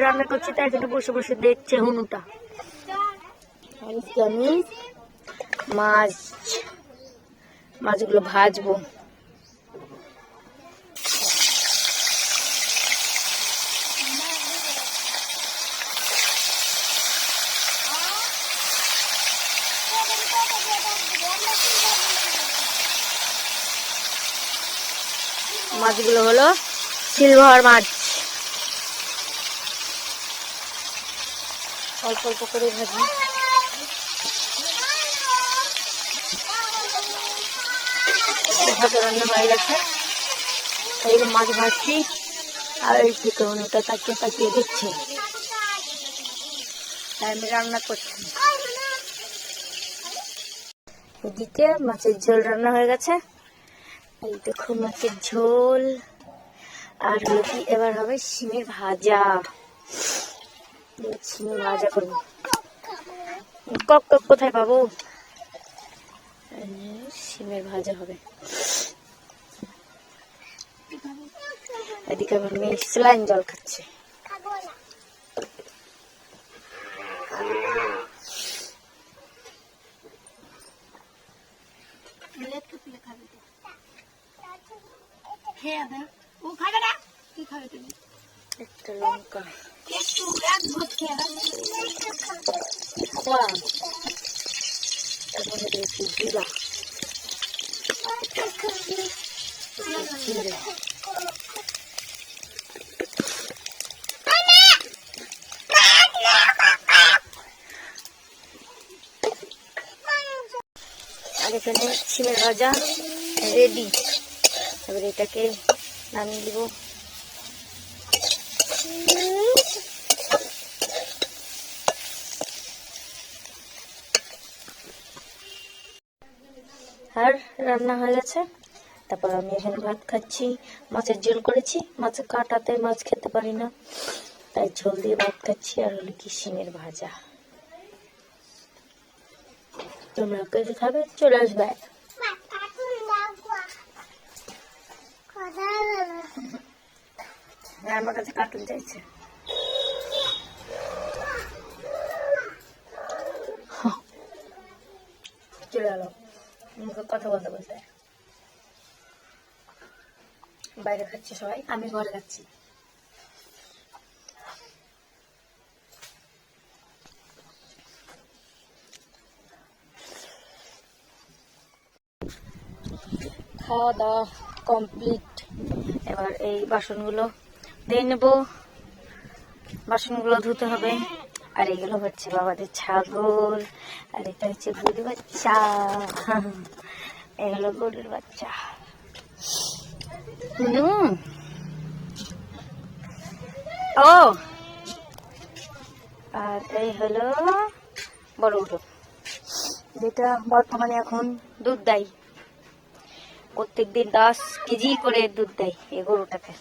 রান্না করছি তাই জন্য বসে বসে দেখছে হনুটা আমি মাছ মাছগুলো ভাজবো মাছগুলো হলো সিলভার মাছ। অল্প অল্প করে ভাজি। ভাত রান্না হয়ে গেছে। এই মাছ ভাজছি, আর এই থেকে তাকিয়ে তাকিয়ে দিচ্ছে। তাই আমি রান্না করছি। এদিকে মাছের ঝোল রান্না হয়ে গেছে। এই দেখো মাছের ঝোল। আর কি এবার হবে শিমের ভাজা। শিমের ভাজা করব। কক কক কোথায় পাবো? শিমের ভাজা হবে। এদিকে আমার মেয়ে স্যালাইন জল খাচ্ছে। একটা লঙ্কা। Wow. তারপরে দিয়েছি জিরা আর এখানে ছিমের ভাজা রেডি এবার এটাকে নামিয়ে দিব আর রান্না হয়ে গেছে। তারপর আমি এখানে ভাত খাচ্ছি, মাছের ঝোল করেছি। মাছের কাঁটাতে মাছ খেতে পারি না, তাই ঝোল দিয়ে ভাত খাচ্ছি, আর হলো কি শিমের ভাজা। তোমরা খাবে চলে আসবে। হ্যাঁ, আমার কাছে কার্টুন চাইছে চলে কথা বলতে বলতে বাইরে খাচ্ছে সবাই আমি ঘরে খাচ্ছি খাওয়া দাওয়া কমপ্লিট এবার এই বাসনগুলো দিয়ে নেব। বাসনগুলো ধুতে হবে। আর এগুলো হচ্ছে বাবাদের ছাগল। আর এটা হচ্ছে গরুর বাচ্চা। এগুলো গরুর বাচ্চা। ও! আর এই হলো বড় গরু যেটা বর্তমানে এখন দুধ দেয়। প্রত্যেকদিন দশ কেজি করে দুধ দেয় এই গরুটাকে।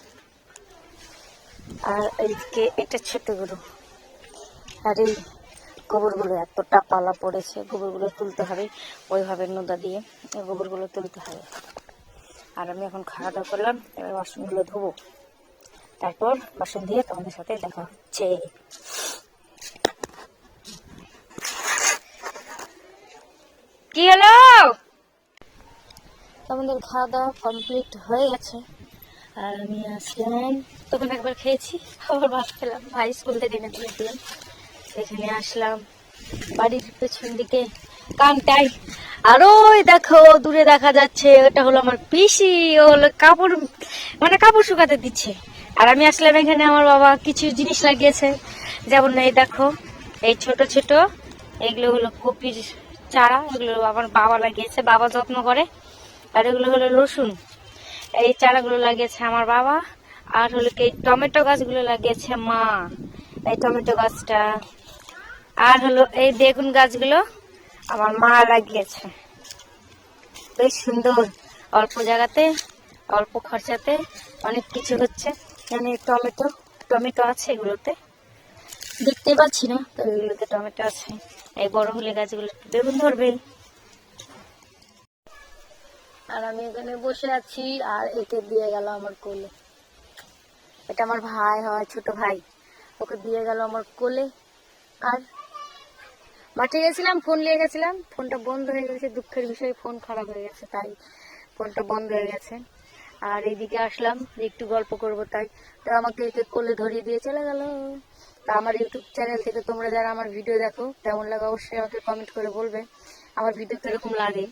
আর এইদিকে এটা ছোট গরু। আর এই গোবরগুলো এতটা পালা পড়েছে, গোবরগুলো তুলতে হবে। ওইভাবে নোদা দিয়ে গোবরগুলো তুলতে হবে। আর আমি এখন খাওয়া দাওয়া করলাম, এবার বাসনগুলো ধোবো। তারপর বাসন দিয়ে তোমাদের সাথে দেখা হচ্ছে। কি হলো? আমাদের খাওয়া দাওয়া কমপ্লিট হয়ে গেছে। আর আমি আসলাম তখন একবার খেয়েছি, আবার ভাত খেলাম। ভাই স্কুল থেকে এনে দিয়েছিলাম এখানে আসলাম, বাড়ির পেছন দিকে কানটাই আর ওই দেখো, দূরে দেখা যাচ্ছে ওটা হলো আমার পিসি, ও হলো কাপড় মানে কাপড় শুকাতে দিচ্ছে। আর আমি আসলাম এখানে, আমার বাবা কিছু জিনিস লাগিয়েছে। যেমন এই দেখো, এই ছোট ছোট, এগুলো হলো কপির চারা, এগুলো আমার বাবা লাগিয়েছে, বাবা যত্ন করে। আর এগুলো হলো রসুন। এই চারাগুলো লাগিয়েছে আমার বাবা। আর হলো কি টমেটো গাছগুলো লাগিয়েছে মা। এই টমেটো গাছটা। আর হলো এই বেগুন গাছগুলো আমার মা লাগিয়েছে। বেশ সুন্দর। অল্প জায়গাতে, অল্প খরচাতে অনেক কিছু হচ্ছে। এখানে টমেটো টমেটো আছে এগুলোতে। দেখতে পাচ্ছি না তো এগুলোতে টমেটো আছে। এই বড় হলে গাছগুলো বেগুন ধরবে। আর আমি এখানে বসে আছি, আর একে দিয়ে গেল আমার কোলে। এটা আমার ভাই হয় ছোট ভাই। ওকে দিয়ে গেল আমার কোলে। আর মাঠে গেছিলাম, ফোন নিয়ে গেছিলাম। ফোনটা বন্ধ হয়ে গেছে, দুঃখের বিষয়ে ফোন খারাপ হয়ে গেছে, তাই ফোনটা বন্ধ হয়ে গেছে। আর এইদিকে আসলাম, একটু গল্প করব তাই। তো আমাকে একে কোলে ধরিয়ে দিয়ে চলে গেল। তা আমার ইউটিউব চ্যানেল থেকে তোমরা যারা আমার ভিডিও দেখো তেমন লাগে অবশ্যই আমাকে কমেন্ট করে বলবে। আমার ভিডিও কীরকম লাগে।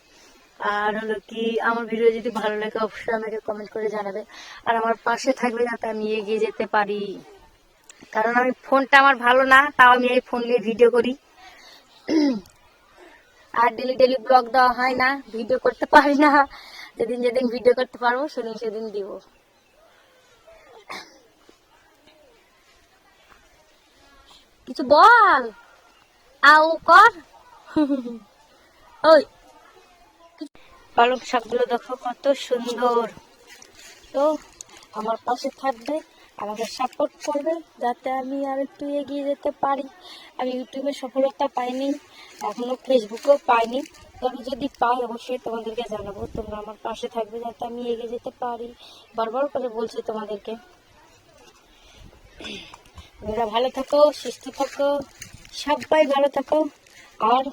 আর হলো কি, আমার ভিডিও যদি ভালো লাগে, অবশ্যই আমাকে কমেন্ট করে জানাবে। আর আমার পাশে থাকবে যাতে আমি এগিয়ে যেতে পারি। কারণ আমি ফোনটা আমার ভালো না, তাও আমি এই ফোন নিয়ে ভিডিও করি। আর ডেলি ডেলি ব্লগ দেওয়া হয় না ভিডিও করতে পারি না। যেদিন যেদিন ভিডিও করতে পারব, সেদিন সেদিন দিব। কিছু বল? আও কর। ওই। পালং শাকগুলো দেখো কত সুন্দর। তো আমার পাশে থাকবে, আমাকে সাপোর্ট করবে যাতে আমি আর একটু এগিয়ে যেতে পারি। আমি ইউটিউবে সফলতা পাইনি, এখনও ফেসবুকেও পাইনি। তবে যদি পাই, অবশ্যই তোমাদেরকে জানাব। তোমরা আমার পাশে থাকবে যাতে আমি এগিয়ে যেতে পারি। বারবার করে বলছি তোমাদেরকে। তোমরা ভালো থাকো, সুস্থ থাকো, সবাই ভালো থাকো। আর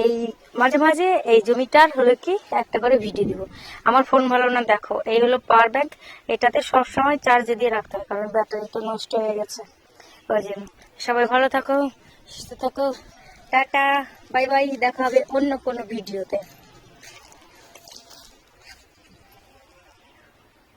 এই মাঝে মাঝে এই জমিটার হলো কি, একটা করে ভিডিও দিব। আমার ফোন ভালো না, দেখো, এই হলো পাওয়ার ব্যাংক এটাতে সবসময় চার্জে দিয়ে রাখতে হয়, কারণ ব্যাটারি তো নষ্ট হয়ে গেছে। ওই জন্য সবাই ভালো থাকো, সুস্থ থাকো, টাটা বাই বাই দেখা হবে অন্য কোনো ভিডিওতে।